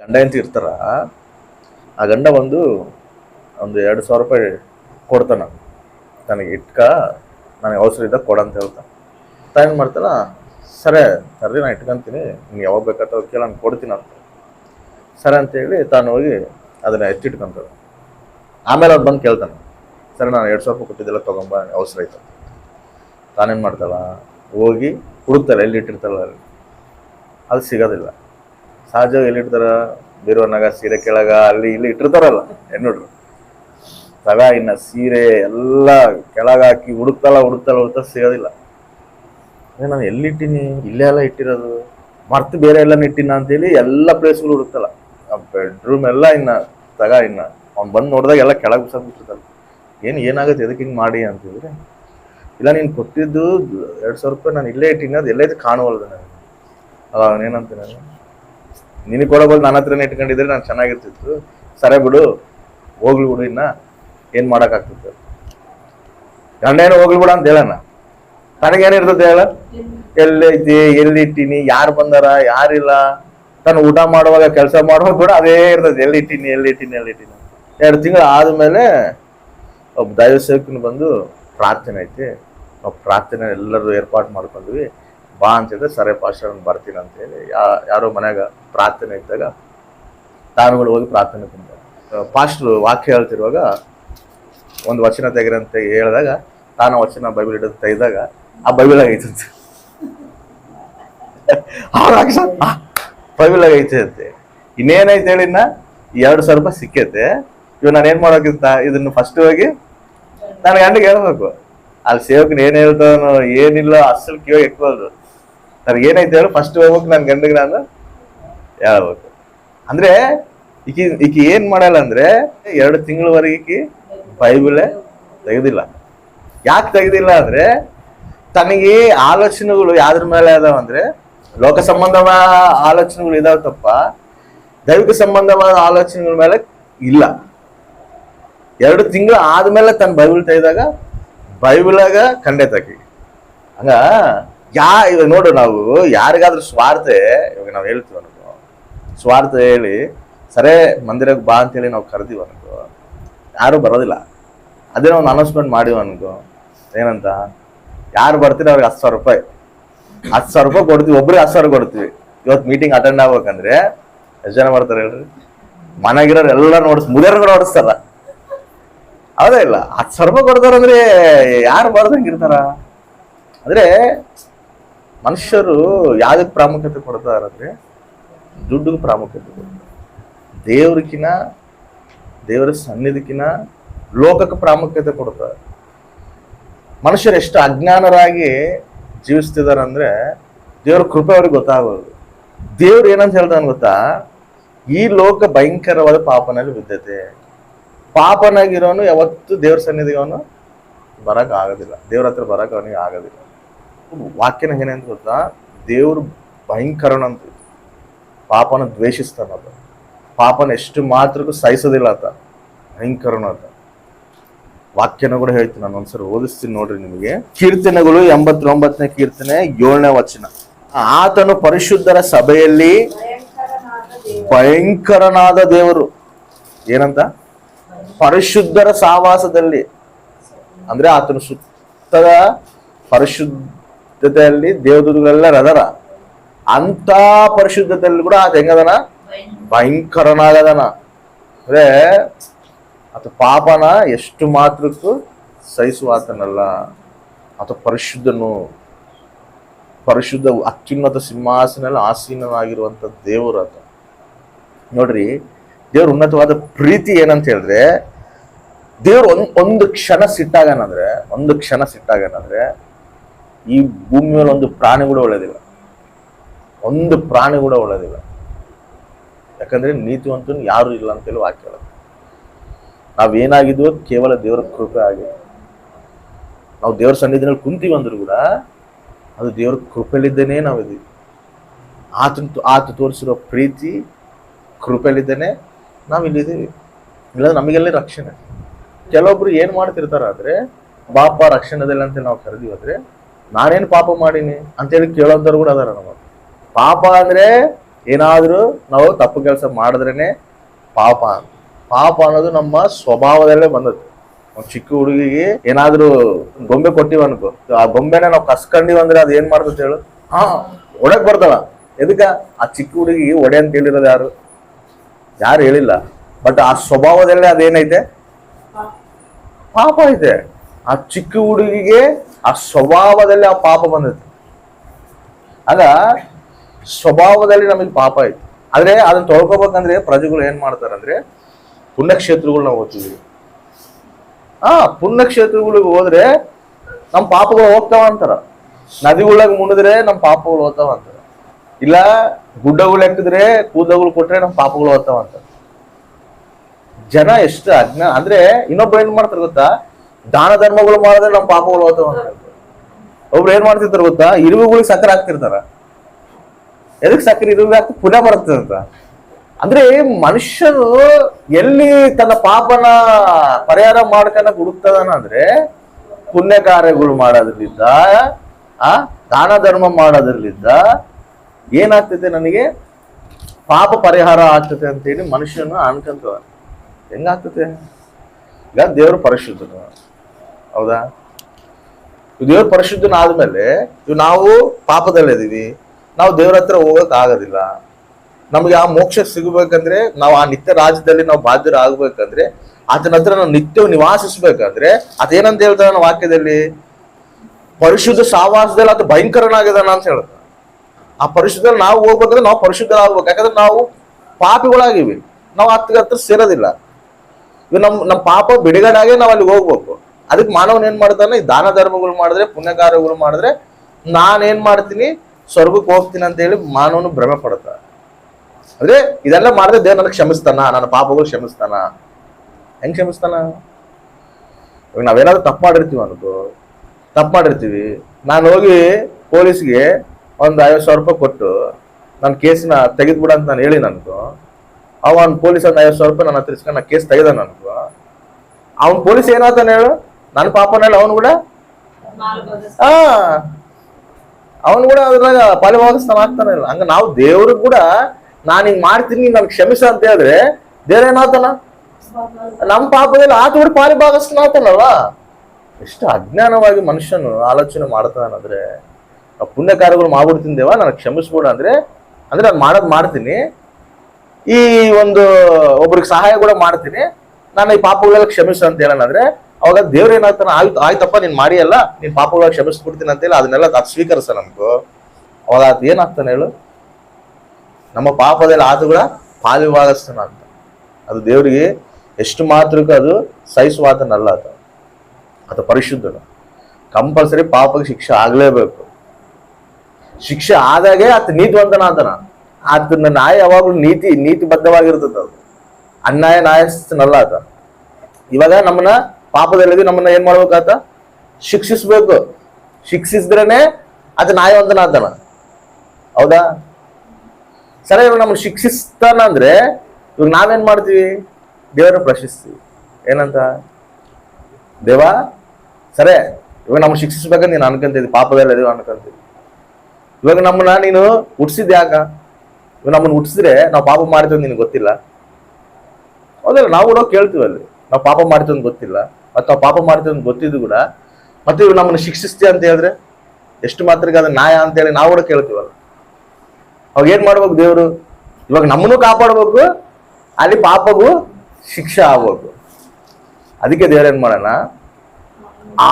ಗಂಡ ಅಂತ ಇರ್ತಾರ, ಆ ಗಂಡ ಒಂದು ಒಂದು ಎರಡು ಸಾವಿರ ರೂಪಾಯಿ ಕೊಡ್ತಾನ. ನನಗೆ ಇಟ್ಕ, ನನಗೆ ಅವಸರ ಇದ್ದಾಗ ಕೊಡಂತ ಹೇಳ್ತಾನೆ. ತಾ ಏನು ಮಾಡ್ತಾನ ಸರಿ ಸರಿ ನಾನು ಇಟ್ಕೊಂತೀನಿ ನಿಮ್ಗೆ ಯಾವಾಗ ಬೇಕಾದ ಕೇಳ ಕೊಡ್ತೀನಿ ಅಂತ. ಸರಿ ಅಂತೇಳಿ ತಾನು ಹೋಗಿ ಅದನ್ನ ಎತ್ತಿಟ್ಕೊಂತಾಳೆ. ಆಮೇಲೆ ಅವ್ರು ಬಂದು ಕೇಳ್ತಾನೆ, ಸರಿ, ನಾನು ಎರಡು ಸಾವಿರ ರೂಪಾಯಿ ಕೊಟ್ಟಿದ್ದೆಲ್ಲ ತೊಗೊಂಬ ಅವಸರ ಆಯ್ತು ತಾನೇನು ಮಾಡ್ತಾಳ, ಹೋಗಿ ಹುಡುಕ್ತಾರೆ ಎಲ್ಲಿ ಇಟ್ಟಿರ್ತಾಳೆ ಅಲ್ಲಿ. ಅದು ಸಿಗೋದಿಲ್ಲ. ಸಹಜವಾಗಿ ಎಲ್ಲಿ ಇಡ್ತಾರ ಬೀರುವನಾಗ ಸೀರೆ ಕೆಳಗ, ಅಲ್ಲಿ ಇಲ್ಲಿ ಇಟ್ಟಿರ್ತಾರಲ್ಲ ಹೆಣ್ಣುಡ್ರು ತಗ ಇನ್ನ ಸೀರೆ ಎಲ್ಲ ಕೆಳಗ ಹಾಕಿ ಹುಡುಕ್ತಾಳ ಹುಡುಕ್ತಾಳ ಹುಡುಕ್ತಾ ಸಿಗೋದಿಲ್ಲ. ನಾನು ಎಲ್ಲಿಟ್ಟಿನಿ ಇಲ್ಲೇ ಎಲ್ಲ ಇಟ್ಟಿರೋದು. ಮರ್ತು ಬೇರೆ ಎಲ್ಲ ಇಟ್ಟಿನ ಅಂತೇಳಿ ಎಲ್ಲ ಪ್ಲೇಸ್ಗಳು ಹುಡುಕ್ತಾಳ ಆ ಬೆಡ್ರೂಮ್ ಎಲ್ಲ ಇನ್ನ ತಗ ಇನ್ನ ಅವ್ನು ಬಂದು ನೋಡಿದಾಗ ಎಲ್ಲ ಕೆಳಗೆ ಬಿಸಾಕ್ಬಿಟ್ಟಿರ್ತಾನೆ ಏನು, ಏನಾಗುತ್ತೆ ಎದಕ್ಕೆ ಹಿಂಗೆ ಮಾಡಿ ಅಂತಿದ್ರೆ ಇಲ್ಲ ನೀನು ಕೊಟ್ಟಿದ್ದು ಎರಡು ಸಾವಿರ ರೂಪಾಯಿ ನಾನು ಇಲ್ಲೇ ಇಟ್ಟಿನಿ, ಅದು ಎಲ್ಲೈತೆ ಕಾಣುವಲ್ದು ನನಗೆ. ಅಲ್ಲ ಅವನೇನಂತ ನಾನು ನಿನಗೆ ಕೊಡಬಲ್ ನನ್ನ ಹತ್ರನೇ ಇಟ್ಕೊಂಡಿದ್ರೆ ನಾನು ಚೆನ್ನಾಗಿರ್ತಿತ್ತು. ಸರಿ ಬಿಡು, ಹೋಗ್ಲಿ ಬಿಡು ಇನ್ನ. ಏನು ಮಾಡೋಕ್ಕಾಗ್ತಿತ್ತು ಗಂಡೇನು ಹೋಗ್ಲಿ ಬಿಡು ಅಂತ ಹೇಳಣ ತನಗೇನಿರ್ತದೆ ಹೇಳ? ಎಲ್ಲೈತಿ ಎಲ್ಲಿ ಇಟ್ಟಿನಿ ಯಾರು ಬಂದಾರ, ಯಾರಿಲ್ಲ. ತಾನು ಊಟ ಮಾಡುವಾಗ ಕೆಲಸ ಮಾಡುವಾಗ ಕೂಡ ಅದೇ ಇರ್ತದೆ. ಎಲ್ಲಿ ಎಲ್ಲಿಟ್ಟಿನಿ ಎಲ್ಲಿ ಇಟ್ಟಿನಿ ಎಲ್ಲಿ ಇಟ್ಟಿನಿ ಎರಡು ತಿಂಗಳು ಆದಮೇಲೆ ಒಬ್ಬ ದೈವ ಸೇವಕನ ಬಂದು ಪ್ರಾರ್ಥನೆ ಐತಿ. ನಾವು ಪ್ರಾರ್ಥನೆ ಎಲ್ಲರೂ ಏರ್ಪಾಡು ಮಾಡ್ಕೊಂಡ್ವಿ. ಬಾ ಅಂತಿದ್ರೆ ಸರಿ ಪಾಸ್ಟರ್ ನಾನು ಬರ್ತೀನಿ ಅಂತೇಳಿ ಯಾರೋ ಮನ್ಯಾಗ ಪ್ರಾರ್ಥನೆ ಇದ್ದಾಗ ತಾನುಗಳು ಹೋಗಿ ಪ್ರಾರ್ಥನೆ ಕುಂತಾರೆ ಪಾಸ್ಟ್ರು ವಾಕ್ಯ ಹೇಳ್ತಿರುವಾಗ ಒಂದು ವಚನ ತೆಗಿರಂತ ಹೇಳಿದಾಗ ತಾನು ವಚನ ಬೈಬಲ್ ಹಿಡಿದು ತೆಗೆದಾಗ ಆ ಬೈಬಲ್ ಆಗೈತಂತೆ. ಬೈಬಲ್ ಆಗೈತೆ ಅಂತೆ ಇನ್ನೇನೈತೆ ಹೇಳಿನ ಎರಡು ಸಾವಿರ ರೂಪಾಯಿ ಸಿಕ್ಕೈತೆ. ಇವ್ ನಾನು ಏನ್ ಮಾಡೋಕ್ಕಿಂತ ಇದನ್ನು ಫಸ್ಟ್ ಹೋಗಿ ನಾನು ಗಂಡಿಗೆ ಹೇಳ್ಬೇಕು. ಅಲ್ಲಿ ಸೇವಕನ ಏನ್ ಹೇಳ್ತಾನೋ ಏನಿಲ್ಲ ಅಸಲ್ ಕಿವಾಗ ಎಕ್ಕೋದು ನನಗೆ ಏನೈತೆ ಹೇಳು? ಫಸ್ಟ್ ಹೋಗ್ಬೇಕು ನನ್ನ ಗಂಡಗ ನಾನು ಹೇಳ್ಬೇಕು. ಅಂದ್ರೆ ಈಕಿ ಈಕಿ ಏನ್ ಮಾಡಲ್ಲ ಅಂದ್ರೆ ಎರಡು ತಿಂಗಳವರೆಗೆ ಈಕಿ ಬೈಬಲೇ ತೆಗೆದಿಲ್ಲ. ಯಾಕೆ ತೆಗೆದಿಲ್ಲ ಅಂದ್ರೆ ತನಗೆ ಆಲೋಚನೆಗಳು ಯಾವ್ದ್ರ ಮೇಲೆ ಅದಾವ ಅಂದ್ರೆ ಲೋಕ ಸಂಬಂಧವಾದ ಆಲೋಚನೆಗಳು ಇದಾವ ತಪ್ಪ, ದೈವಿಕ ಸಂಬಂಧವಾದ ಆಲೋಚನೆಗಳ ಮೇಲೆ ಇಲ್ಲ. ಎರಡು ತಿಂಗಳು ಆದ್ಮೇಲೆ ತನ್ನ ಬೈಬಲ್ ತೆಗೆದಾಗ ಬೈಬಲಾಗ ತಕ್ಕ ಹಂಗ? ಯಾ ನೋಡು ನಾವು ಯಾರಿಗಾದ್ರೂ ಸ್ವಾರ್ಥ, ಇವಾಗ ನಾವು ಹೇಳ್ತೀವಿ ಅನ್ಕೋ ಸ್ವಾರ್ಥ ಹೇಳಿ, ಸರಿ ಮಂದಿರಕ್ಕೆ ಬಾ ಅಂತೇಳಿ ನಾವು ಕರೆದೀವಿ ಅನ್ಕೋ ಯಾರು ಬರೋದಿಲ್ಲ. ಅದೇ ಒಂದು ಅನೌನ್ಸ್ಮೆಂಟ್ ಮಾಡಿವ ಅನ್ಕೋ ಏನಂತ? ಯಾರು ಬರ್ತೀರ ಅವ್ರಿಗೆ ಹತ್ತು ಸಾವಿರ ರೂಪಾಯಿ. ಹತ್ತು ಸಾವಿರ ರೂಪಾಯಿ ಕೊಡ್ತೀವಿ, ಒಬ್ರಿಗೆ ಹತ್ತು ಸಾವಿರ ಕೊಡ್ತೀವಿ. ಇವತ್ತು ಮೀಟಿಂಗ್ ಅಟೆಂಡ್ ಆಗ್ಬೇಕಂದ್ರೆ ಎಷ್ಟು ಜನ ಬರ್ತಾರೆ ಹೇಳ್ರಿ? ಮನೆಗಿರೋರು ಎಲ್ಲ ನೋಡಿಸ್ ಕೂಡ ಓಡಿಸ್ತಾರ. ಹೌದಾ ಇಲ್ಲ. ಹತ್ತು ಸಾವಿರ ರೂಪಾಯಿ ಕೊಡ್ತಾರಂದ್ರೆ ಯಾರು ಬರ್ದಂಗೆ ಇರ್ತಾರ? ಅಂದ್ರೆ ಮನುಷ್ಯರು ಯಾವುದಕ್ಕೆ ಪ್ರಾಮುಖ್ಯತೆ ಕೊಡ್ತಾರಂದ್ರೆ ದುಡ್ಡಿಗೆ ಪ್ರಾಮುಖ್ಯತೆ ಕೊಡ್ತಾರೆ. ದೇವ್ರಿಕಿನ ದೇವರ ಸನ್ನಿಧಿಕಿನ ಲೋಕಕ್ಕೆ ಪ್ರಾಮುಖ್ಯತೆ ಕೊಡ್ತಾರೆ. ಮನುಷ್ಯರು ಎಷ್ಟು ಅಜ್ಞಾನರಾಗಿ ಜೀವಿಸ್ತಿದ್ದಾರೆ ಅಂದ್ರೆ ದೇವ್ರ ಕೃಪೆ ಅವ್ರಿಗೆ ಗೊತ್ತಾಗೋದು. ದೇವ್ರು ಏನಂತ ಹೇಳ್ತಾನೆ ಗೊತ್ತಾ? ಈ ಲೋಕ ಭಯಂಕರವಾದ ಪಾಪನಲ್ಲಿ ಬಿದ್ದತೆ. ಪಾಪನಾಗಿರೋನು ಯಾವತ್ತು ದೇವ್ರ ಸನ್ನಿಧಿಗೆ ಅವನು ಬರಕ್ ಆಗೋದಿಲ್ಲ. ದೇವ್ರ ಹತ್ರ ಬರಕ್ ಅವನಿಗೆ ಆಗೋದಿಲ್ಲ. ವಾಕ್ಯನ ಏನಂತ ಗೊತ್ತಾ? ದೇವ್ರು ಭಯಂಕರನಂತ ಪಾಪನ ದ್ವೇಷಿಸ್ತಾನ ದ್ವೇಷಿಸ್ತಾನದ ಪಾಪನ ಎಷ್ಟು ಮಾತ್ರಕ್ಕೂ ಸಹಿಸೋದಿಲ್ಲ ಆತ. ಭಯಂಕರನ ಆತ. ವಾಕ್ಯನ ಕೂಡ ಹೇಳ್ತೀನಿ ನಾನು ಒಂದ್ಸರಿ ಓದಿಸ್ತೀನಿ ನೋಡ್ರಿ ನಿಮಗೆ. ಕೀರ್ತನೆಗಳು ಎಂಬತ್ತೊಂಬತ್ತನೇ ಕೀರ್ತನೆ ಏಳನೇ ವಚನ. ಆತನು ಪರಿಶುದ್ಧರ ಸಭೆಯಲ್ಲಿ ಭಯಂಕರನಾದ ದೇವರು. ಏನಂತ? ಪರಿಶುದ್ಧರ ಸಾವಾಸದಲ್ಲಿ. ಅಂದ್ರೆ ಆತನ ಸುತ್ತದ ಪರಿಶುದ್ಧತೆಯಲ್ಲಿ ದೇವದೂತಗಳೆಲ್ಲ ರದರ. ಅಂತ ಪರಿಶುದ್ಧತೆಯಲ್ಲಿ ಕೂಡ ಆತ ಹೆಂಗದನ? ಭಯಂಕರನಾಗದನ. ಅಂದ್ರೆ ಆತ ಪಾಪನ ಎಷ್ಟು ಮಾತ್ರಕ್ಕೂ ಸಹಿಸುವ ಆತನಲ್ಲ ಆತ ಪರಿಶುದ್ಧನು. ಪರಿಶುದ್ಧ ಅತ್ಯುನ್ನತ ಸಿಂಹಾಸನಲ್ಲಿ ಆಸೀನನಾಗಿರುವಂಥ ದೇವರು ಆತ. ನೋಡ್ರಿ, ದೇವ್ರ ಉನ್ನತವಾದ ಪ್ರೀತಿ ಏನಂತ ಹೇಳಿದ್ರೆ, ದೇವ್ರು ಒಂದ್ ಒಂದು ಕ್ಷಣ ಸಿಟ್ಟಾಗನಂದ್ರೆ, ಒಂದು ಕ್ಷಣ ಸಿಟ್ಟಾಗನಂದ್ರೆ ಈ ಭೂಮಿ ಮೇಲೆ ಒಂದು ಪ್ರಾಣಿ ಕೂಡ ಒಳ್ಳೆಯದಿಲ್ಲ ಒಂದು ಪ್ರಾಣಿ ಕೂಡ ಒಳ್ಳೆಯದಿಲ್ಲ ಯಾಕಂದರೆ ನೀತಿವಂತನು ಯಾರು ಇಲ್ಲ ಅಂತೇಳಿ ವಾಕ್ಯ ನಾವು ನಾವೇನಾಗಿದ್ವೋ ಕೇವಲ ದೇವರ ಕೃಪೆ ಆಗಿದೆ. ನಾವು ದೇವರ ಸನ್ನಿಧಿನಲ್ಲಿ ಕುಂತೀವಿ ಅಂದರೂ ಕೂಡ ಅದು ದೇವರ ಕೃಪೆಯಲ್ಲಿದ್ದೇನೆ ನಾವಿದ್ದೀವಿ ಆತನ ಆತ ತೋರಿಸಿರೋ ಪ್ರೀತಿ ಕೃಪೆಯಲ್ಲಿದ್ದೇನೆ ನಾವು ಇಲ್ಲಿದ್ದೀವಿ ಇಲ್ಲ ನಮಗೆಲ್ಲೇ ರಕ್ಷಣೆ. ಕೆಲವೊಬ್ರು ಏನು ಮಾಡ್ತಿರ್ತಾರೆ ಆದರೆ ಪಾಪ ರಕ್ಷಣೆದಲ್ಲಿ ಅಂತ ನಾವು ಕರೆದಿವಾದ್ರೆ ನಾನೇನು ಪಾಪ ಮಾಡೀನಿ ಅಂತೇಳಿ ಕೇಳೋಂಥವ್ರು ಕೂಡ ಅದಾರ ನಮ್ಮ ಪಾಪ ಅಂದ್ರೆ ಏನಾದರೂ ನಾವು ತಪ್ಪು ಕೆಲಸ ಮಾಡಿದ್ರೇನೆ ಪಾಪ ಅಂತ. ಪಾಪ ಅನ್ನೋದು ನಮ್ಮ ಸ್ವಭಾವದಲ್ಲೇ ಬಂದದ್ದು. ಒಂದು ಚಿಕ್ಕ ಹುಡುಗಿಗೆ ಏನಾದರೂ ಗೊಂಬೆ ಕೊಟ್ಟಿವ ಅನ್ಕೋ. ಆ ಗೊಂಬೆನ ನಾವು ಕಸ್ಕೊಂಡಿವ ಅಂದ್ರೆ ಅದು ಏನ್ ಮಾಡ್ತದೆ ಹೇಳು? ಹಾ ಒಡಕ್ ಬರ್ತಲ್ಲ. ಎದಕ್ಕ? ಆ ಚಿಕ್ಕ ಹುಡುಗಿಗೆ ಒಡೆ ಅಂತ ಹೇಳಿರೋದು ಯಾರು? ಯಾರು ಹೇಳಿಲ್ಲ. ಬಟ್ ಆ ಸ್ವಭಾವದಲ್ಲೇ ಅದೇನೈತೆ? ಪಾಪ ಐತೆ. ಆ ಚಿಕ್ಕ ಹುಡುಗಿಗೆ ಆ ಸ್ವಭಾವದಲ್ಲಿ ಆ ಪಾಪ ಬಂದೈತಿ ಆಗ ಸ್ವಭಾವದಲ್ಲಿ ನಮಗೆ ಪಾಪ ಐತೆ ಆದ್ರೆ ಅದನ್ನ ತೊಳ್ಕೊಬೇಕಂದ್ರೆ ಪ್ರಜೆಗಳು ಏನ್ ಮಾಡ್ತಾರಂದ್ರೆ ಪುಣ್ಯಕ್ಷೇತ್ರಗಳನ್ನ ಓದ್ತೀವಿ ಆ ಪುಣ್ಯಕ್ಷೇತ್ರಗಳಿಗೆ ಹೋದ್ರೆ ನಮ್ಮ ಪಾಪಗಳು ಹೋಗ್ತಾವ ಅಂತಾರ. ನದಿಗಳಾಗ ಮುಣಿದ್ರೆ ನಮ್ಮ ಪಾಪಗಳು ಹೋಗ್ತಾವ ಅಂತಾರ. ಇಲ್ಲ ಗುಡ್ಡಗಳು ಎಕ್ಕಿದ್ರೆ ಕೂದಗಳು ಕೊಟ್ರೆ ನಮ್ಮ ಪಾಪಗಳು ಹೋಗ್ತಾವ ಅಂತಾರ. ಜನ ಎಷ್ಟು ಅಜ್ಞ ಅಂದ್ರೆ ಇನ್ನೊಬ್ಬ ಏನ್ ಮಾಡ್ತಾರೆ ಗೊತ್ತಾ? ದಾನ ಧರ್ಮಗಳು ಮಾಡಿದ್ರೆ ನಮ್ಮ ಪಾಪಗಳು ಹೋಗ್ತಾವ ಒಬ್ರು ಏನ್ ಮಾಡ್ತಿರ್ತಾರ ಗೊತ್ತಾ? ಇರುವೆಗಳಿಗೆ ಸಕ್ಕರೆ ಹಾಕ್ತಿರ್ತಾರ. ಎದಕ್ ಸಕ್ಕರೆ ಇರುವೆ ಪುನಃ ಬರುತ್ತೆ ಅಂತ. ಅಂದ್ರೆ ಮನುಷ್ಯನು ಎಲ್ಲಿ ತನ್ನ ಪಾಪನ ಪರಿಹಾರ ಮಾಡ್ಕೊಂಡ ಹುಡುಕ್ತದಾನ ಅಂದ್ರೆ ಪುಣ್ಯ ಕಾರ್ಯಗಳು ಮಾಡೋದ್ರಲ್ಲಿದ್ದ, ಆ, ದಾನ ಧರ್ಮ ಮಾಡೋದ್ರಲ್ಲಿದ್ದ ಏನಾಗ್ತದೆ ನನಗೆ? ಪಾಪ ಪರಿಹಾರ ಆಗ್ತದೆ ಅಂತೇಳಿ ಮನುಷ್ಯನ ಅನ್ಕೊಂತ ಹೆಂಗಾಗ್ತದೆ? ಈಗ ದೇವರು ಪರಿಶುದ್ಧನು. ಹೌದಾ? ದೇವ್ರ ಪರಿಶುದ್ಧನ ಆದ್ಮೇಲೆ ಇವ್ ನಾವು ಪಾಪದಲ್ಲಿದ್ದೀವಿ ನಾವು ದೇವ್ರ ಹತ್ರ ಹೋಗಕ್ ಆಗೋದಿಲ್ಲ. ನಮ್ಗೆ ಆ ಮೋಕ್ಷ ಸಿಗಬೇಕಂದ್ರೆ ನಾವು ಆ ನಿತ್ಯ ರಾಜ್ಯದಲ್ಲಿ ನಾವು ಬಾಧ್ಯರು ಆಗ್ಬೇಕಂದ್ರೆ ಆತನ ಹತ್ರ ನಾವು ನಿತ್ಯ ನಿವಾಸಿಸ್ಬೇಕಂದ್ರೆ ಅದೇನಂತ ಹೇಳ್ತಾನೆ ವಾಕ್ಯದಲ್ಲಿ? ಪರಿಶುದ್ಧ ಸಾವಾಸದಲ್ಲಿ ಅದು ಭಯಂಕರನಾಗಿದಾನ ಅಂತ ಹೇಳ್ತಾನೆ. ಆ ಪರಿಶುದ್ಧದಲ್ಲಿ ನಾವು ಹೋಗ್ಬೇಕಂದ್ರೆ ನಾವು ಪರಿಶುದ್ಧರಾಗ್ಬೇಕು. ಯಾಕಂದ್ರೆ ನಾವು ಪಾಪಿಗಳಾಗಿವಿ. ನಾವು ಹತ್ತಿರ ಹತ್ರ ಸೇರೋದಿಲ್ಲ. ಇವ್ ನಮ್ ನಮ್ಮ ಪಾಪ ಬಿಡುಗಡೆಗೆ ನಾವು ಅಲ್ಲಿ ಹೋಗ್ಬೇಕು. ಅದಕ್ಕೆ ಮಾನವನ್ ಏನ್ ಮಾಡ್ತಾನೆ? ದಾನ ಧರ್ಮಗಳು ಮಾಡಿದ್ರೆ, ಪುಣ್ಯಕಾರ್ಯಗಳು ಮಾಡಿದ್ರೆ ನಾನ್ ಏನ್ ಮಾಡ್ತೀನಿ? ಸ್ವರ್ಗಕ್ಕೆ ಹೋಗ್ತೀನಿ ಅಂತ ಹೇಳಿ ಮಾನವನು ಭ್ರಮೆ ಪಡ್ತಾನೆ ಅಂದ್ರೆ ಇದೆಲ್ಲ ಮಾಡಿದ್ರೆ ದೇವ್ ನನಗೆ ಕ್ಷಮಿಸ್ತಾನ, ನನ್ನ ಪಾಪಗಳು ಕ್ಷಮಿಸ್ತಾನ. ಹೆಂಗ್ ಕ್ಷಮಿಸ್ತಾನ? ಇವಾಗ ನಾವೇನಾದ್ರೂ ತಪ್ಪು ಮಾಡಿರ್ತೀವಿ ಅನ್ಕೋ ತಪ್ಪು ಮಾಡಿರ್ತೀವಿ. ನಾನು ಹೋಗಿ ಪೊಲೀಸ್ಗೆ ಒಂದು ಐವತ್ತು ಸಾವಿರ ರೂಪಾಯಿ ಕೊಟ್ಟು ನನ್ನ ಕೇಸಿನ ತೆಗೆದ್ಬಿಡ ಅಂತ ನಾನು ಹೇಳಿ ಅನ್ಕೋ ಅವನ್ ಪೊಲೀಸ್ ಒಂದು ಐವತ್ತು ಸಾವಿರ ರೂಪಾಯಿ ನನ್ನ ಹತ್ರ ಕೇಸ್ ತೆಗೆದ ಅನ್ಕೋ ಅವನ್ ಪೊಲೀಸ್ ಏನಾಯ್ತಾನೆ ಹೇಳು? ನನ್ನ ಪಾಪನಲ್ಲಿ ಅವನು ಕೂಡ? ಆ. ಅವನು ಕೂಡ ಅದ್ರಾಗ ಪಾಲಿಭಾಗಸ್ಥಾನ ಆಗ್ತಾನೆ ಇಲ್ಲ ಹಂಗ ನಾವು ದೇವ್ರು ಕೂಡ ನಾನು ಹಿಂಗ್ ಮಾಡ್ತೀನಿ, ನನ್ ಕ್ಷಮಿಸ ಅಂತ ಹೇಳಿದ್ರೆ ದೇವ್ರ ಏನಾತನ ನಮ್ಮ ಪಾಪದಲ್ಲಿ ಆತ ಕೂಡ ಪಾಲಿಭಾಗಸ್ಥಾನ ಆತನಲ್ಲ ಎಷ್ಟು ಅಜ್ಞಾನವಾಗಿ ಮನುಷ್ಯನು ಆಲೋಚನೆ ಮಾಡ್ತಾನಂದ್ರೆ ಪುಣ್ಯ ಕಾರ್ಯಗಳು ಮಾಡ್ಬಿಡ್ತೀನಿ ದೇವ ನನಗೆ ಕ್ಷಮಿಸ್ಬಿಡ ಅಂದ್ರೆ ಅಂದ್ರೆ ನಾನು ಮಾಡೋದ್ ಮಾಡ್ತೀನಿ. ಈ ಒಂದು ಒಬ್ರಿಗೆ ಸಹಾಯ ಕೂಡ ಮಾಡ್ತೀನಿ. ನಾನು ಈ ಪಾಪಗಳೆಲ್ಲ ಕ್ಷಮಿಸು ಅಂತ ಹೇಳೋಣಂದ್ರೆ ಅವಾಗ ದೇವ್ರ ಏನಾಗ್ತಾನೆ ಆಯ್ತು, ಆಯ್ತಪ್ಪ, ನೀನ್ ಮಾಡಿ ಅಲ್ಲ ನೀನ್ ಪಾಪಗಳ ಕ್ಷಮಿಸ್ಬಿಡ್ತೀನಿ ಅಂತ ಹೇಳಿ ಅದನ್ನೆಲ್ಲ ಅದು ಸ್ವೀಕರಿಸ ನಮ್ಗೂ. ಅವಾಗ ಅದು ಏನಾಗ್ತಾನೆ ಹೇಳು? ನಮ್ಮ ಪಾಪದಲ್ಲಿ ಆತುಗಳ ಪಾಲಿಭಾಗಸ್ಥನ ಅಂತ. ಅದು ದೇವರಿಗೆ ಎಷ್ಟು ಮಾತ್ರಕ್ಕೂ ಅದು ಸಹಿಸುವಾತನಲ್ಲ ಅದು. ಅದು ಪರಿಶುದ್ಧನು. ಕಂಪಲ್ಸರಿ ಪಾಪಕ್ಕೆ ಶಿಕ್ಷೆ ಆಗ್ಲೇಬೇಕು. ಶಿಕ್ಷೆ ಆದಾಗೆ ಆತ ನೀತಿವಂತನ ಆತನ ಆತನ ನಾಯಿ ಯಾವಾಗಲೂ ನೀತಿ, ನೀತಿಬದ್ಧವಾಗಿರ್ತದ ಅದು. ಅನ್ಯಾಯ, ನ್ಯಾಯಸ್ಥನಲ್ಲ ಆತ ಇವಾಗ ನಮ್ಮನ್ನ ಪಾಪದಲ್ಲಿ ನಮ್ಮನ್ನ ಏನ್ ಮಾಡ್ಬೇಕಾತ? ಶಿಕ್ಷಿಸ್ಬೇಕು. ಶಿಕ್ಷಿಸಿದ್ರೇನೆ ಅದು ನ್ಯಾಯವಂತನ ಆತನ ಹೌದಾ? ಸರಿ ಇವಾಗ ನಮ್ಮನ್ನ ಶಿಕ್ಷಿಸ್ತಾನ ಅಂದ್ರೆ ಇವಾಗ ನಾವೇನ್ ಮಾಡ್ತೀವಿ? ದೇವರನ್ನ ಪ್ರಶ್ನಿಸ್ತೀವಿ. ಏನಂತ? ದೇವ, ಸರಿ, ಇವಾಗ ನಮ್ಮ ಶಿಕ್ಷಿಸ್ಬೇಕಂತ ನೀನು ಅನ್ಕೊಂತಿದ್ವಿ ಪಾಪದಲ್ಲಿ ಅದೀವಿ ಅನ್ಕೊಂತೀವಿ ಇವಾಗ ನಮ್ಮನ್ನ ನೀನು ಹುಟ್ಸಿದ್ ಯಾಕ? ಇವಾಗ ನಮ್ಮನ್ನ ಹುಟ್ಟಿಸಿದ್ರೆ ನಾವು ಪಾಪ ಮಾಡ್ತೀವಿ ನಿನಗೆ ಗೊತ್ತಿಲ್ಲ? ಹೌದಲ್ಲ, ನಾವು ಕೂಡ ಕೇಳ್ತೀವಿ ಅಲ್ಲಿ. ನಾವು ಪಾಪ ಮಾಡ್ತೀವಿ ಅಂತ ಗೊತ್ತಿಲ್ಲ. ನಾವು ಪಾಪ ಮಾಡ್ತೀವಿ ಅಂತ ಗೊತ್ತಿದ್ದು ಕೂಡ ಮತ್ತೆ ಇವ್ರು ನಮ್ಮನ್ನು ಶಿಕ್ಷಿಸ್ತೀಯ ಅಂತ ಹೇಳಿದ್ರೆ ಎಷ್ಟು ಮಾತ್ರಕ್ಕೆ ಅದು ನ್ಯಾಯ ಅಂತ ಹೇಳಿ ನಾವು ಕೂಡ ಕೇಳ್ತೀವಲ್ಲ ಅವಾಗ ಏನ್ ಮಾಡ್ಬೇಕು ದೇವರು? ಇವಾಗ ನಮ್ಮನ್ನು ಕಾಪಾಡ್ಬೇಕು, ಅಲ್ಲಿ ಪಾಪಗೂ ಶಿಕ್ಷೆ ಆಗ್ಬೇಕು. ಅದಕ್ಕೆ ದೇವ್ರ ಏನ್ ಮಾಡೋಣ?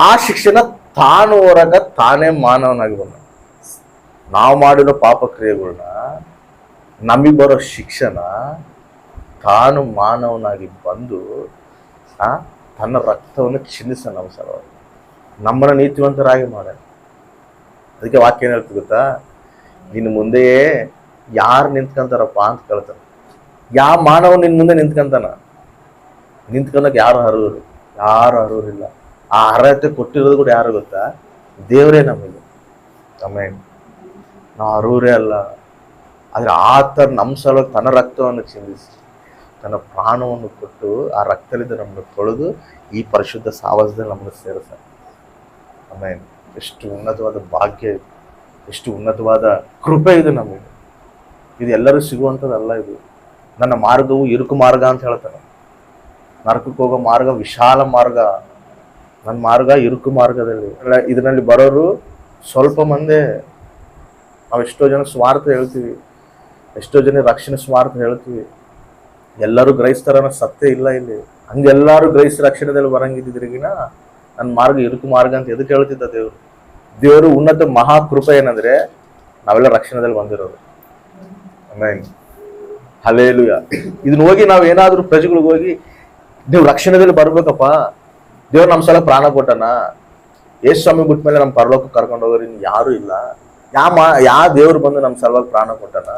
ಆ ಶಿಕ್ಷೆನ ತಾನು ಹೊರಗ ತಾನೇ ಮಾನವನಾಗಿ ಬಂದ. ನಾವು ಮಾಡಿರೋ ಪಾಪ ಕ್ರಿಯೆಗಳನ್ನ ನಮಗೆ ಬರೋ ಶಿಕ್ಷಣ ತಾನು ಮಾನವನಾಗಿ ಬಂದು, ಆ ತನ್ನ ರಕ್ತವನ್ನು ಚಿನ್ನಿಸ ನಮ್ಮ ಸಲುವಾಗಿ ನಮ್ಮನ್ನು ನೀತಿವಂತರಾಗಿ ಮಾಡ ಅದಕ್ಕೆ ವಾಕ್ಯ ಏನು ಹೇಳ್ತು ಗೊತ್ತಾ? ನಿನ್ನ ಮುಂದೆಯೇ ಯಾರು ನಿಂತ್ಕೊಂತಾರಪ್ಪ ಅಂತ ಕೇಳ್ತಾನೆ ಯಾವ ಮಾನವ ನಿನ್ನ ಮುಂದೆ ನಿಂತ್ಕೊಂತಾನ? ನಿಂತ್ಕೊಂಡಾಗ ಯಾರು ಅರ್ಹರು? ಯಾರು ಅರ್ಹರಿಲ್ಲ ಆ ಅರ್ಹತೆ ಕೊಟ್ಟಿರೋದು ಕೂಡ ಯಾರು ಗೊತ್ತಾ? ದೇವರೇ ನಮಗೆ. ಆಮೇನ್ ನಾವು ಅರ್ಹರೇ ಅಲ್ಲ. ಆ ಆತ ನಮ್ಮ ಸಲುವಾಗಿ ತನ್ನ ರಕ್ತವನ್ನು ಚಿಂದಿಸಿ ತನ್ನ ಪ್ರಾಣವನ್ನು ಕೊಟ್ಟು ಆ ರಕ್ತದಿಂದ ನಮ್ಮನ್ನು ತೊಳೆದು ಈ ಪರಿಶುದ್ಧ ಸಾವಸದಲ್ಲಿ ನಮ್ಮನ್ನು ಸೇರಿಸ ಆಮೇಲೆ ಎಷ್ಟು ಉನ್ನತವಾದ ಭಾಗ್ಯ ಇದು. ಎಷ್ಟು ಉನ್ನತವಾದ ಕೃಪೆ ಇದು ನಮಗೆ. ಇದು ಎಲ್ಲರೂ ಸಿಗುವಂಥದ್ದಲ್ಲ ಇದು. ನನ್ನ ಮಾರ್ಗವು ಇರುಕು ಮಾರ್ಗ ಅಂತ ಹೇಳ್ತಾನೆ. ನರಕಕ್ಕೆ ಹೋಗೋ ಮಾರ್ಗ ವಿಶಾಲ ಮಾರ್ಗ. ನನ್ನ ಮಾರ್ಗ ಇರುಕು ಮಾರ್ಗದಲ್ಲಿ. ಇದರಲ್ಲಿ ಬರೋರು ಸ್ವಲ್ಪ ಮಂದಿ ನಾವು ಎಷ್ಟೋ ಜನ ಸ್ವಾರ್ಥ ಹೇಳ್ತೀವಿ. ಎಷ್ಟೋ ಜನ ರಕ್ಷಣೆ ಸ್ವಾರ್ಥ ಹೇಳ್ತೀವಿ. ಎಲ್ಲರೂ ಗ್ರಹಿಸ್ತಾರ ಸತ್ಯ ಇಲ್ಲ ಇಲ್ಲಿ. ಹಂಗೆಲ್ಲರೂ ಗ್ರಹಿಸಿ ರಕ್ಷಣದಲ್ಲಿ ಬರಂಗಿದ್ದಿದ್ರಿಗಿನ ನನ್ನ ಮಾರ್ಗ ಇರುಕು ಮಾರ್ಗ ಅಂತ ಎದಕ್ಕೆ ಹೇಳ್ತಿದ್ದ ದೇವರು? ದೇವರು ಉನ್ನತ ಮಹಾ ಕೃಪೆ ಏನಂದ್ರೆ ನಾವೆಲ್ಲ ರಕ್ಷಣದಲ್ಲಿ ಬಂದಿರೋದು. ಹಲೇಲು ಇದನ್ನ ಹೋಗಿ ನಾವು ಏನಾದ್ರೂ ಪ್ರಜೆಗಳಿಗೆ ಹೋಗಿ, ನೀವು ರಕ್ಷಣದಲ್ಲಿ ಬರ್ಬೇಕಪ್ಪ. ದೇವ್ರು ನಮ್ಮ ಸಲ ಪ್ರಾಣ ಕೊಟ್ಟನ. ಯೇಸು ಸ್ವಾಮಿ ಬಿಟ್ಟ ಮೇಲೆ ನಮ್ಮ ಪರಲೋಕ ಕರ್ಕೊಂಡು ಹೋಗೋರು ಯಾರು ಇಲ್ಲ. ಯಾ ಮಾ, ಯಾ ದೇವ್ರು ಬಂದು ನಮ್ಮ ಸಲುವಾಗಿ ಪ್ರಾಣ ಕೊಟ್ಟನ.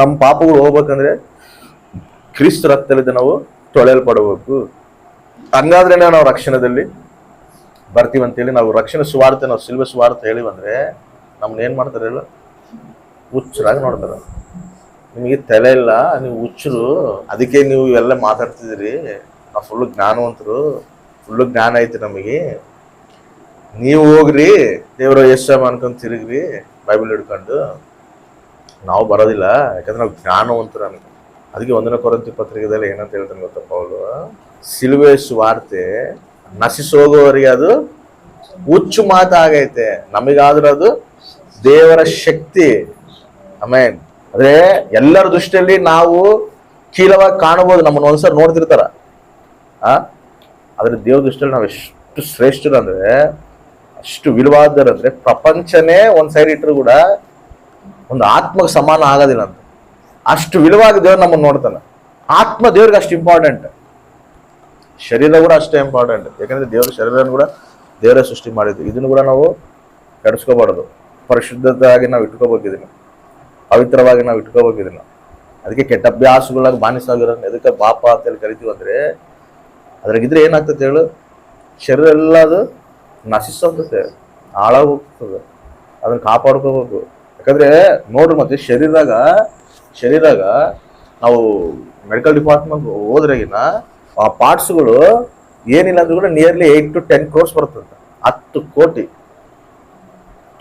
ನಮ್ಮ ಪಾಪಗಳು ಹೋಗ್ಬೇಕಂದ್ರೆ ಕ್ರಿಸ್ತ ರಕ್ತದಲ್ಲಿ ನಾವು ತೊಳೆಯಲ್ಪಡಬೇಕು. ಹಂಗಾದ್ರೆ ನಾವು ರಕ್ಷಣದಲ್ಲಿ ಬರ್ತೀವಿ ಅಂತೇಳಿ ನಾವು ರಕ್ಷಣೆ ಸುವಾರ್ತೆ, ನಾವು ಸಿಲ್ವೆ ಸ್ವಾರ್ಥ ಹೇಳಿ ಬಂದ್ರೆ ನಮ್ನ ಏನ್ ಮಾಡ್ತಾರೆ ಹೇಳು? ಹುಚ್ಚರಾಗಿ ನೋಡ್ತಾರೆ. ನಿಮಗೆ ತಲೆ ಇಲ್ಲ, ನೀವು ಹುಚ್ಚರು, ಅದಕ್ಕೆ ನೀವು ಇವೆಲ್ಲ ಮಾತಾಡ್ತಿದ್ದೀರಿ. ನಾವು ಫುಲ್ಲು ಜ್ಞಾನವಂತರು ಫುಲ್ಲು ಜ್ಞಾನ ಐತಿ ನಮಗೆ. ನೀವು ಹೋಗ್ರಿ, ದೇವರ ಯಶ ಅನ್ಕೊಂಡು ತಿರುಗ್ರಿ ಬೈಬಲ್ ಹಿಡ್ಕೊಂಡು. ನಾವು ಬರೋದಿಲ್ಲ, ಯಾಕಂದ್ರೆ ನಾವು ಜ್ಞಾನವಂತರು ನಮಗೆ. ಅದಕ್ಕೆ ಒಂದನೇ ಕೊರಂತಿ ಪತ್ರಿಕೆದಲ್ಲಿ ಏನಂತ ಹೇಳ್ತಾನೆ ಗೊತ್ತಪ್ಪ ಅವಳು ಸಿಲುವೆ ವಾರ್ತೆ ನಶಿಸೋಗೋವರಿಗೆ ಅದು ಹುಚ್ಚು ಮಾತಾಗೈತೆ. ನಮಗಾದ್ರೂ ಅದು ದೇವರ ಶಕ್ತಿ. ಆಮೇನ್. ಅಂದ್ರೆ ಎಲ್ಲರ ದೃಷ್ಟಿಯಲ್ಲಿ ನಾವು ಕೀಲವಾಗಿ ಕಾಣಬಹುದು. ನಮ್ಮನ್ನ ಒಂದ್ಸಲ ನೋಡ್ತಿರ್ತಾರ. ಆ? ಆದ್ರೆ ದೇವ್ರ ದೃಷ್ಟಿಯಲ್ಲಿ ನಾವು ಎಷ್ಟು ಶ್ರೇಷ್ಠರು ಅಂದ್ರೆ, ಅಷ್ಟು ವಿలుವಾದರು ಅಂದ್ರೆ ಪ್ರಪಂಚನೇ ಒಂದ್ ಸೈಡ್ ಇಟ್ಟರು ಕೂಡ ಒಂದು ಆತ್ಮಕ್ಕೆ ಸಮಾನ ಆಗೋದಿಲ್ಲ ಅಂತ. ಅಷ್ಟು ವಿಲವಾಗಿ ದೇವ್ರು ನಮ್ಮನ್ನು ನೋಡ್ತಾನೆ. ಆತ್ಮ ದೇವ್ರಿಗೆ ಅಷ್ಟು ಇಂಪಾರ್ಟೆಂಟ್ ಶರೀರ ಕೂಡ ಅಷ್ಟೇ ಇಂಪಾರ್ಟೆಂಟ್ ಯಾಕಂದ್ರೆ ದೇವ್ರ ಶರೀರನ ಕೂಡ ದೇವರೇ ಸೃಷ್ಟಿ ಮಾಡಿದ್ದು. ಇದನ್ನು ಕೂಡ ನಾವು ಕೆಡಿಸ್ಕೋಬಾರ್ದು. ಪರಿಶುದ್ಧತೆಯಾಗಿ ನಾವು ಇಟ್ಕೋಬೇಕು ಇದನ್ನ ಪವಿತ್ರವಾಗಿ ನಾವು ಇಟ್ಕೋಬೇಕು ಇದನ್ನ ಅದಕ್ಕೆ ಕೆಟ್ಟ ಅಭ್ಯಾಸಗಳಾಗಿ ಬಾನಿಸಾಗಿರೋ ಎದಕ್ಕೆ ಪಾಪ ಅಂತೇಳಿ ಕರಿತೀವಿ ಅಂದ್ರೆ, ಅದ್ರಾಗಿದ್ರೆ ಏನಾಗ್ತದೆ ಹೇಳು? ಶರೀರ ಎಲ್ಲ ಅದು ನಶಿಸೋಗ್ತದೆ ಹಾಳಾಗಿ ಹೋಗ್ತದೆ. ಅದನ್ನ ಕಾಪಾಡ್ಕೋಬೇಕು. ಯಾಕಂದ್ರೆ ನೋಡ್ರಿ ಮತ್ತೆ ಶರೀರದಾಗ ಶರೀರದಾಗ ನಾವು ಮೆಡಿಕಲ್ ಡಿಪಾರ್ಟ್ಮೆಂಟ್ ಹೋದ್ರಾಗಿನ ಆ ಪಾರ್ಟ್ಸ್ಗಳು ಏನಿಲ್ಲ ಅಂದ್ರೂ ಕೂಡ nearly eight to ten crores ಬರ್ತದೆ ಹತ್ತು ಕೋಟಿ.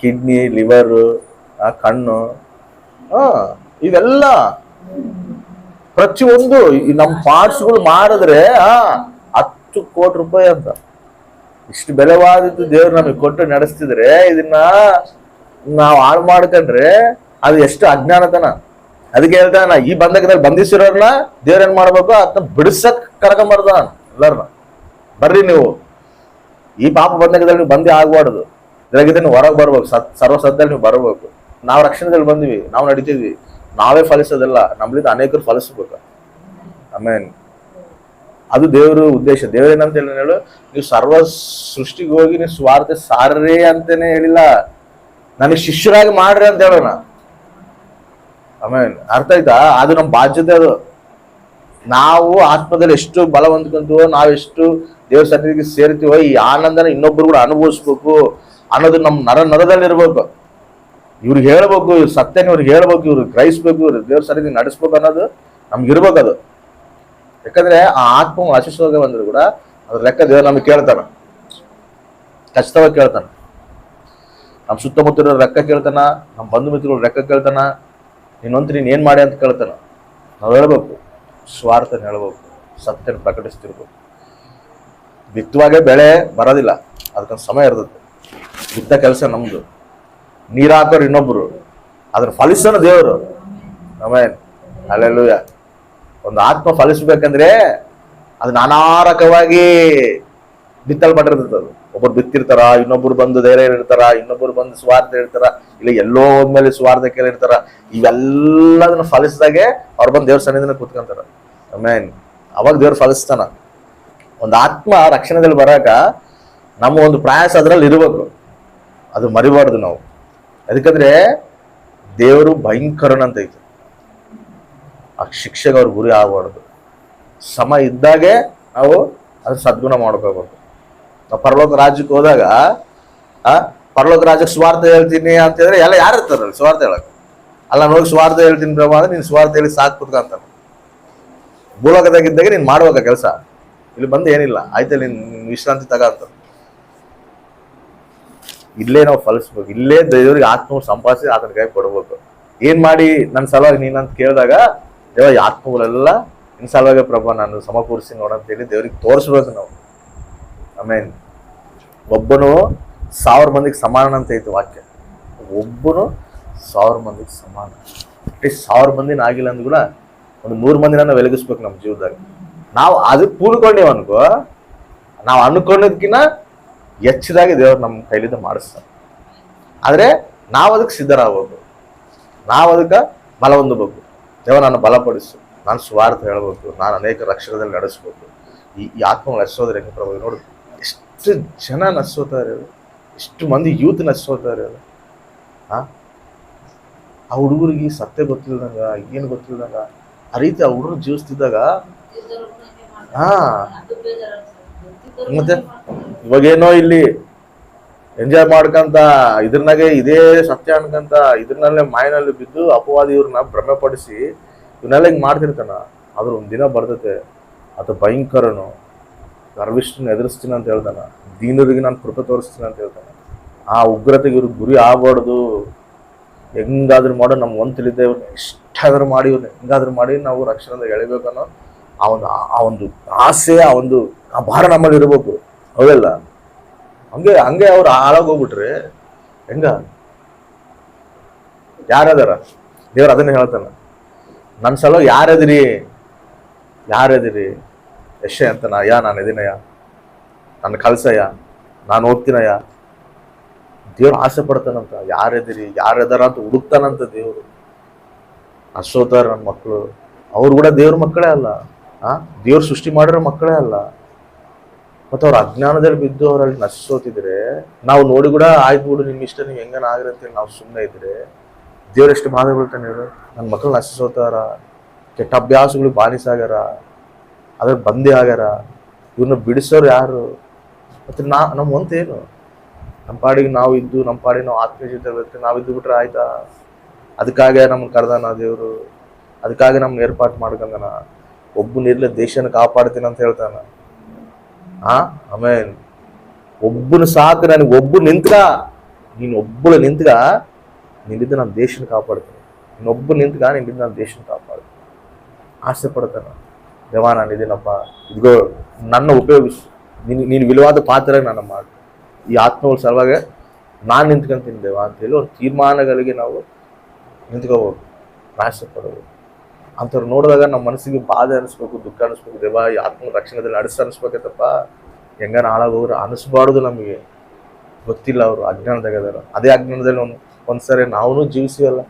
ಕಿಡ್ನಿ ಲಿವರ್ ಕಣ್ಣು ಇವೆಲ್ಲ ಪ್ರತಿಯೊಂದು ನಮ್ಮ ಪಾರ್ಟ್ಸ್ಗಳು ಮಾಡಿದ್ರೆ ಹತ್ತು ಕೋಟಿ ರೂಪಾಯಿ ಅಂತ. ಇಷ್ಟು ಬೆಲೆವಾದಿದ್ದು ದೇವ್ರು ನಮಗೆ ಕೊಟ್ಟು ನಡೆಸ್ತಿದ್ರೆ ಇದನ್ನ ನಾವು ಹಾಳು ಮಾಡ್ಕೊಂಡ್ರೆ ಅದು ಎಷ್ಟು ಅಜ್ಞಾನತನ. ಅದಕ್ಕೆ ಹೇಳ್ತಾನ ಈ ಬಂಧಕದಲ್ಲಿ ಬಂಧಿಸಿರೋರ್ನ ದೇವ್ರ ಏನ್ ಮಾಡ್ಬೇಕು? ಅದನ್ನ ಬಿಡಿಸಕ್ ಕರ್ಕೊಂಬರ್ತಾನ ಎಲ್ಲರನ್ನ ಬರ್ರಿ ನೀವು. ಈ ಪಾಪ ಬಂಧಕದಲ್ಲಿ ನೀವು ಬಂದಿ ಆಗ್ಬಾರ್ದು. ಇದ್ರಾಗಿದ್ದ ನೀವು ಹೊರಗೆ ಬರ್ಬೇಕು. ಸತ್, ಸರ್ವ ಸತ್ಯದಲ್ಲಿ ನೀವು ಬರ್ಬೇಕು. ನಾವು ರಕ್ಷಣೆದಲ್ಲಿ ಬಂದಿವಿ. ನಾವು ನಡಿತಿದ್ವಿ. ನಾವೇ ಫಲಿಸೋದಿಲ್ಲ. ನಮ್ಲಿಂದ ಅನೇಕರು ಫಲಿಸ್ಬೇಕು. ಆಮೇನ್ ಅದು ದೇವ್ರ ಉದ್ದೇಶ. ದೇವ್ರ ಏನಂತ ಹೇಳಿ ಹೇಳು, ನೀವು ಸರ್ವ ಸೃಷ್ಟಿಗೆ ಹೋಗಿ ನೀವು ಸ್ವಾರ್ಥ ಸಾರ್ರಿ ಅಂತಾನೆ ಹೇಳಿಲ್ಲ. ನನಗೆ ಶಿಷ್ಯರಾಗಿ ಮಾಡ್ರಿ ಅಂತ ಹೇಳೋಣ. ಆಮೇನ್ ಅರ್ಥ ಆಯ್ತಾ? ಅದು ನಮ್ಮ ಬಾಧ್ಯತೆ ಅದು. ನಾವು ಆತ್ಮದಲ್ಲಿ ಎಷ್ಟು ಬಲ ಹೊಂದ್ಕೊಂತೀವೋ ನಾವೆಷ್ಟು ದೇವ್ರ ಸನ್ನಿಧಿಗೆ ಸೇರ್ತೀವೋ, ಈ ಆನಂದನ ಇನ್ನೊಬ್ರು ಕೂಡ ಅನುಭವಿಸ್ಬೇಕು ಅನ್ನೋದು ನಮ್ಮ ನರ ನರದಲ್ಲಿ ಇರಬೇಕು ಇವ್ರಿಗೆ ಹೇಳ್ಬೇಕು ಸತ್ಯನ ಇವ್ರಿಗೆ ಹೇಳ್ಬೇಕು, ಇವ್ರು ಗ್ರಹಿಸ್ಬೇಕು, ಇವ್ರು ದೇವ್ರ ಸನ್ನಿಧಿ ನಡೆಸ್ಬೇಕು ಅನ್ನೋದು ನಮ್ಗೆ ಇರ್ಬೇಕು ಅದು. ಯಾಕಂದ್ರೆ ಆ ಆತ್ಮ ಆಶಿಸುವಾಗ ಬಂದ್ರು ಕೂಡ ಅದ್ರ ಲೆಕ್ಕ ದೇವ್ರು ನಮಗೆ ಕೇಳ್ತಾನ. ಖಚಿತವಾಗಿ ಕೇಳ್ತಾನ. ನಮ್ಮ ಸುತ್ತಮುತ್ತ ಲೆಕ್ಕ ಕೇಳ್ತಾನ ನಮ್ಮ ಬಂಧು ಮಿತ್ರಗಳು ಲೆಕ್ಕ ಕೇಳ್ತಾನ ನೀನೊಂದು ನೀನು ಏನು ಮಾಡಿ ಅಂತ ಕೇಳ್ತಾನ. ನಾವು ಹೇಳ್ಬೇಕು. ಸ್ವಾರ್ಥನ ಹೇಳ್ಬೇಕು. ಸತ್ಯನ ಪ್ರಕಟಿಸ್ತಿರ್ಬೇಕು. ಬಿತ್ತುವಾಗೆ ಬೆಳೆ ಬರೋದಿಲ್ಲ. ಅದಕ್ಕೊಂದು ಸಮಯ ಇರ್ತದೆ. ಬಿತ್ತ ಕೆಲಸ ನಮ್ಮದು ನೀರು ಹಾಕೋರು ಇನ್ನೊಬ್ಬರು ಅದ್ರ ಫಲಿಸೋಣ ದೇವರು. ಆಮೇನ್. ಅಲ್ಲೆಲ್ಲೂ ಒಂದು ಆತ್ಮ ಫಲಿಸ್ಬೇಕಂದ್ರೆ ಅದು ನಾನಾ ರಕವಾಗಿ ಬಿತ್ತಲ್ಪಟ್ಟಿರ್ತದೆ ಅದು. ಒಬ್ಬರು ಬಿತ್ತಿರ್ತಾರ, ಇನ್ನೊಬ್ರು ಬಂದು ಧೈರ್ಯ ಇರ್ತಾರ ಇನ್ನೊಬ್ರು ಬಂದು ಸ್ವಾರ್ಥ ಇರ್ತಾರ ಇಲ್ಲ ಎಲ್ಲೋ ಹೋದ್ಮೇಲೆ ಸ್ವಾರ್ಥ ಕೇಳಿ ಇರ್ತಾರ ಇವೆಲ್ಲದನ್ನ ಫಲಿಸಿದಾಗೆ ಅವ್ರು ಬಂದು ದೇವ್ರ ಸನ್ನಿಧಿನ ಕೂತ್ಕೊಂತಾರ. ಆಮೇನ್ ಅವಾಗ ದೇವ್ರು ಫಲಿಸ್ತಾನ. ಒಂದು ಆತ್ಮ ರಕ್ಷಣೆದಲ್ಲಿ ಬರಾಕ ನಮ್ಮ ಒಂದು ಪ್ರಯಾಸ ಅದ್ರಲ್ಲಿ ಇರ್ಬೇಕು. ಅದು ಮರಿಬಾರ್ದು ನಾವು. ಅದಕ್ಕಂದ್ರೆ ದೇವರು ಭಯಂಕರನಂತ ಐತೆ. ಆ ಶಿಕ್ಷೆಗೆ ಅವ್ರ ಗುರಿ ಆಗಬಾರ್ದು. ಸಮ ಇದ್ದಾಗೆ ನಾವು ಅದು ಸದ್ಗುಣ ಮಾಡ್ಕೋಬೇಕು. ಪರಲೋಕ ರಾಜ್ಯಕ್ಕೆ ಹೋದಾಗ, ಆ, ಪರಲೋಕ ರಾಜ್ಯಕ್ಕೆ ಸ್ವಾರ್ಥ ಹೇಳ್ತೀನಿ ಅಂತ ಹೇಳಿದ್ರೆ ಎಲ್ಲ ಯಾರು ಇರ್ತಾರಲ್ಲ ಸ್ವಾರ್ಥ ಹೇಳಕ್ ಅಲ್ಲ ನೋಡಿ ಸ್ವಾರ್ಥ ಹೇಳ್ತೀನಿ ಬ್ರಹ್ಮ ಅಂದ್ರೆ ನೀನು ಸ್ವಾರ್ಥ ಹೇಳಿ ಸಾಕು ಕುತ್ಕಂತಾನೆ ಭೂಲೋಕದಾಗಿದ್ದಾಗ ನೀನು ಮಾಡ್ಬೇಕ ಕೆಲಸ. ಇಲ್ಲಿ ಬಂದು ಏನಿಲ್ಲ. ಆಯ್ತು ನೀನು ವಿಶ್ರಾಂತಿ ತಗ ಅಂತ. ಇಲ್ಲೇ ನಾವು ಫಲಿಸ್ಬೇಕು. ಇಲ್ಲೇ ದೇವರಿಗೆ ಆತ್ಮ ಸಂಪಾದಿಸಿ ಆತನ ಕೈ ಕೊಡ್ಬೇಕು. ಏನ್ ಮಾಡಿ ನನ್ನ ಸಲುವಾಗಿ ನೀನಂತ ಕೇಳಿದಾಗ, ದೇವ ಆತ್ಮಗಳೆಲ್ಲ ನಿನ್ನ ಸಲುವಾಗ ಪ್ರಭು ನಾನು ಸಮಕೂರಿಸಿ ನೋಡಂತೇಳಿ ದೇವ್ರಿಗೆ ತೋರಿಸ್ಬೇಕು ನಾವು. ಆಮೇನ್. ಒಬ್ಬನು ಸಾವಿರ ಮಂದಿಗೆ ಸಮಾನ ಅಂತ ಐತೆ ವಾಕ್ಯ. ಒಬ್ಬನು ಸಾವಿರ ಮಂದಿಗೆ ಸಮಾನ. ಅಟ್ಲೀಸ್ಟ್ ಸಾವಿರ ಮಂದಿನ ಆಗಿಲ್ಲ ಅಂದ್ ಕೂಡ ಒಂದು ಮೂರು ಮಂದಿನ ನಾವು వెలిಗಿಸ್ಬೇಕು ನಮ್ಮ ಜೀವನದಾಗ. ನಾವು ಅದಕ್ಕೆ ಕೂಡ್ಕೊಂಡೇವ್ ಅನ್ಕೋ ನಾವು ಅನ್ಕೊಂಡದ್ಕಿನ್ನ ಹೆಚ್ಚಿದಾಗಿ ದೇವ್ರು ನಮ್ಮ ಕೈಲಿಂದ ಮಾಡಿಸ್ತಾನೆ ಆದ್ರೆ ನಾವು ಅದಕ್ಕೆ ಸಿದ್ಧರಾಗಬೇಕು ನಾವು ಅದಕ್ಕೆ ಬಲ ಹೊಂದಬೇಕು. ದೇವ ನಾನು ಬಲಪಡಿಸು. ನಾನು ಸ್ವಾರ್ಥ ಹೇಳ್ಬೇಕು. ನಾನು ಅನೇಕ ರಕ್ಷಣದಲ್ಲಿ ನಡೆಸ್ಬೇಕು. ಈ ಈ ಆತ್ಮಗಳು ನಶಿಸೋದ್ರೆ ಹೆಂಗೆ ಪ್ರಭಾವ ಎಷ್ಟು ಜನ ನಶಿಸೋತಾರೆ ಎಷ್ಟು ಮಂದಿ ಯೂತ್ ನಶಿಸೋತಾರೆ ಆ? ಆ ಹುಡುಗರಿಗೆ ಸತ್ಯ ಗೊತ್ತಿಲ್ದಂಗ, ಏನು ಗೊತ್ತಿಲ್ದಂಗ? ಆ ರೀತಿ ಆ ಹುಡುಗರು ಜೀವಿಸ್ತಿದ್ದಾಗ ಹಾ ಮತ್ತೆ ಇವಾಗೇನೋ ಇಲ್ಲಿ ಎಂಜಾಯ್ ಮಾಡ್ಕಂತ, ಇದ್ರನಾಗೆ ಇದೇ ಸತ್ಯ ಅನ್ಕಂತ, ಇದ್ರನಲ್ಲೇ ಮಾಯನಲ್ಲಿ ಬಿದ್ದು ಅಪವಾದಿ ಇವ್ರನ್ನ ಭ್ರಮೆ ಪಡಿಸಿ ಇವನ್ನೆಲ್ಲ ಹಿಂಗೆ ಮಾಡ್ತಿರ್ತಾನ. ಆದ್ರೆ ಒಂದಿನ ದಿನ ಬರ್ತೈತೆ. ಅದು ಭಯಂಕರನು. ಗರ್ವಿಷ್ಠನ ಎದುರಿಸ್ತೀನಿ ಅಂತ ಹೇಳ್ತಾನೆ ದೀನರಿಗೆ ನಾನು ಕೃಪೆ ತೋರಿಸ್ತೀನಿ ಅಂತ ಹೇಳ್ತಾನೆ ಆ ಉಗ್ರತೆಗೆ ಇವ್ರಿಗೆ ಗುರಿ ಆಗಬಾರ್ದು. ಹೆಂಗಾದ್ರೂ ಮಾಡೋ ನಮ್ಮ ಒಂದು ತಿಳಿದೆ ಇವ್ರನ್ನ ಎಷ್ಟಾದ್ರೂ ಮಾಡಿ ಇವ್ರನ್ನ ಹೆಂಗಾದ್ರೂ ಮಾಡಿ ನಾವು ರಕ್ಷಣೆ ಎಳಿಬೇಕನ್ನೋ ಆ ಒಂದು ಆ ಒಂದು ಆಸೆ, ಆ ಒಂದು ಆ ಭಾರ ನಮ್ಮಲ್ಲಿ ಇರಬೇಕು. ಹೌದಲ್ಲ? ಹಂಗೆ ಹಂಗೆ ಅವ್ರು ಹಾಳಾಗೋಗ್ಬಿಟ್ರೆ ಹೆಂಗ? ಯಾರದಾರ? ದೇವ್ರು ಅದನ್ನೇ ಹೇಳ್ತಾನೆ ನನ್ನ ಸಲ ಯಾರದಿರಿ ಯಾರದಿರಿ ಯಶೆ ಅಂತನ ಯಾ, ನಾನು ಇದೀನಯ್ಯ ನನ್ನ ಕಳ್ಸಯ್ಯ ನಾನು ಹೋಗ್ತೀನಯ್ಯ ದೇವ್ರು ಆಸೆ ಪಡ್ತಾನಂತ ಯಾರೆದಿರಿ ಯಾರೆದಾರ ಅಂತ ಹುಡುಕ್ತಾನಂತ ದೇವರು. ಅಶೋತಾರ ನನ್ನ ಮಕ್ಕಳು ಅವ್ರು ಕೂಡ ದೇವ್ರ ಮಕ್ಕಳೇ ಅಲ್ಲ. ಆ? ದೇವ್ರು ಸೃಷ್ಟಿ ಮಾಡಿರೋ ಮಕ್ಕಳೇ ಅಲ್ಲ. ಮತ್ತು ಅವ್ರ ಅಜ್ಞಾನದಲ್ಲಿ ಬಿದ್ದು ಅವರಲ್ಲಿ ನಶಿಸೋತಿದ್ರೆ ನಾವು ನೋಡಿ ಕೂಡ ಆಯ್ತು ಬಿಡು ನಿಮ್ಮ ಇಷ್ಟ, ನೀವು ಹೆಂಗನ ಆಗ್ರಿ ನಾವು ಸುಮ್ಮನೆ ಇದ್ರೆ ದೇವ್ರೆಷ್ಟು ಬಾಧೆ ಬೀಳ್ತಾನೆ ಹೇಳು? ನನ್ನ ಮಕ್ಕಳು ನಶಿಸೋತಾರ ಕೆಟ್ಟ ಅಭ್ಯಾಸಗಳು ಬಾನಿಸಾಗ್ಯಾರ. ಅದ್ರ ಬಂದಿ ಆಗ್ಯಾರ ಇವ್ರನ್ನ ಬಿಡಿಸೋರು ಯಾರು ಮತ್ತೆ ನಾ ನಮ್ಮ ಏನು ನಮ್ಮ ಪಾಡಿಗೆ ನಾವು ಇದ್ದು ನಮ್ಮ ಪಾಡಿಗೆ ನಾವು ಆತ್ಮೀಯ ಜೊತೆ ಇರ್ಬೇಕು ನಾವು ಇದ್ದು ಬಿಟ್ರೆ ಆಯ್ತಾ ಅದಕ್ಕಾಗೆ ನಮ್ಮನ್ನ ಕರ್ದಾನ ದೇವ್ರು ಅದಕ್ಕಾಗಿ ನಮ್ನ ಏರ್ಪಾಟ್ ಮಾಡ್ಕಂದನ ಒಬ್ಬನಿರ್ಲಿ ದೇಶನ ಕಾಪಾಡ್ತೀನಿ ಅಂತ ಹೇಳ್ತಾನ ಆ ಆಮೇಲೆ ಒಬ್ಬನು ಸಾಕು ನನಗೆ ಒಬ್ಬ ನಿಂತ್ಗ ನೀನು ಒಬ್ಬಳು ನಿಂತ್ಗ ನಿನ್ನಿಂದ ನಾನು ದೇಶನ ಕಾಪಾಡ್ತೀನಿ ಇನ್ನೊಬ್ಬ ನಿಂತ್ಗ ನಿನ್ನಿಂದ ನಾನು ದೇಶನ ಕಾಪಾಡ್ತೀನಿ ಆಸೆ ಪಡ್ತಾನ ದೇವ ನಾನು ಇದೇನಪ್ಪ? ಇದ್ಗೋ ನನ್ನ ಉಪಯೋಗಿಸಿ, ನೀನು ನೀನು ವಿಲವಾದ ಪಾತ್ರ ನನ್ನ ಮಾಡು ಈ ಆತ್ಮಗಳ ಸಲುವಾಗಿ ನಾನು ನಿಂತ್ಕೊಂತೀನಿ ದೇವ ಅಂತೇಳಿ ಒಂದು ತೀರ್ಮಾನಗಳಿಗೆ ನಾವು ನಿಂತ್ಕೋಬೋದು ನಾಶ ಪಡೋದು ಅಂಥವ್ರು ನೋಡಿದಾಗ ನಮ್ಮ ಮನಸ್ಸಿಗೆ ಬಾಧೆ ಅನಿಸ್ಬೇಕು, ದುಃಖ ಅನಿಸ್ಬೇಕು, ದೇವ ಈ ಆತ್ಮ ರಕ್ಷಣದಲ್ಲಿ ನಡೆಸ ಅನಿಸ್ಬೇಕತ್ತಪ್ಪ ಹೆಂಗಾರ ಹಾಳಾಗೋರು ಅನಿಸ್ಬಾರ್ದು ನಮಗೆ. ಗೊತ್ತಿಲ್ಲ ಅವರು ಅಜ್ಞಾನದಾಗದಾರ ಅದೇ ಅಜ್ಞಾನದಲ್ಲಿ ಒಂದು ಒಂದ್ಸರಿ ನಾವು ಜೀವಿಸಿವಲ್ಲ.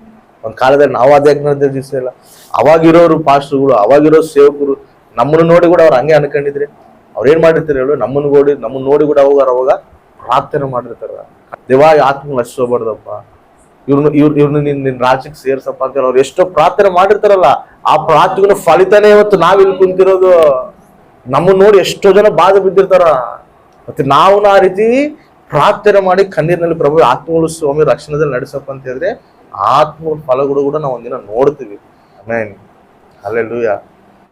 ಒಂದು ಕಾಲದಲ್ಲಿ ನಾವು ಅದೇ ಅಜ್ಞಾನದಲ್ಲಿ ಜೀವಿಸಿಲ್ಲ ಅವಾಗಿರೋರು ಪಾಸ್ಟ್ರುಗಳು, ಅವಾಗಿರೋ ಸೇವಕರು ನಮ್ಮನ್ನು ನೋಡಿ ಕೂಡ ಅವ್ರು ಹಂಗೆ ಅನ್ಕೊಂಡಿದ್ರೆ ಅವ್ರು ಏನ್ ಮಾಡಿರ್ತಾರೆ ಹೇಳು? ನಮ್ಮನ್ನು ನೋಡಿ ನಮ್ಮನ್ನು ನೋಡಿ ಕೂಡ ಅವಾಗ ಅವಾಗ ಪ್ರಾರ್ಥನೆ ಮಾಡಿರ್ತಾರ. ದೇವ, ಈ ಆತ್ಮ ನಶಿಸೋಬಾರ್ದಪ್ಪ ಇವ್ರನ್ನ ಇವ್ರು ಇವ್ರನ್ನ ನಿನ್ ನಿನ್ ರಾಜ್ಯಕ್ಕೆ ಸೇರ್ಸಪ್ಪ ಅಂತ ಅವ್ರು ಎಷ್ಟೋ ಪ್ರಾರ್ಥನೆ ಮಾಡಿರ್ತಾರಲ್ಲ, ಆ ಪ್ರಾರ್ಥನೆ ಫಲಿತಾನೇ ಇವತ್ತು ನಾವ್ ಇಲ್ಲಿ ಕುಂತಿರೋದು. ನಮ್ಮನ್ನ ನೋಡಿ ಎಷ್ಟೋ ಜನ ಬಾಧೆ ಬಿದ್ದಿರ್ತಾರ. ಮತ್ತೆ ನಾವು ಆ ರೀತಿ ಪ್ರಾರ್ಥನೆ ಮಾಡಿ ಕಣ್ಣೀರಿನಲ್ಲಿ ಪ್ರಭು ಆತ್ಮಗಳು ಸ್ವಾಮಿ ರಕ್ಷಣದಲ್ಲಿ ನಡೆಸಪ್ಪ ಅಂತ ಹೇಳಿದ್ರೆ ಆತ್ಮಗಳ ಫಲಗಳು ಕೂಡ ನಾವು ಒಂದಿನ ನೋಡ್ತೀವಿ. Amen alleluia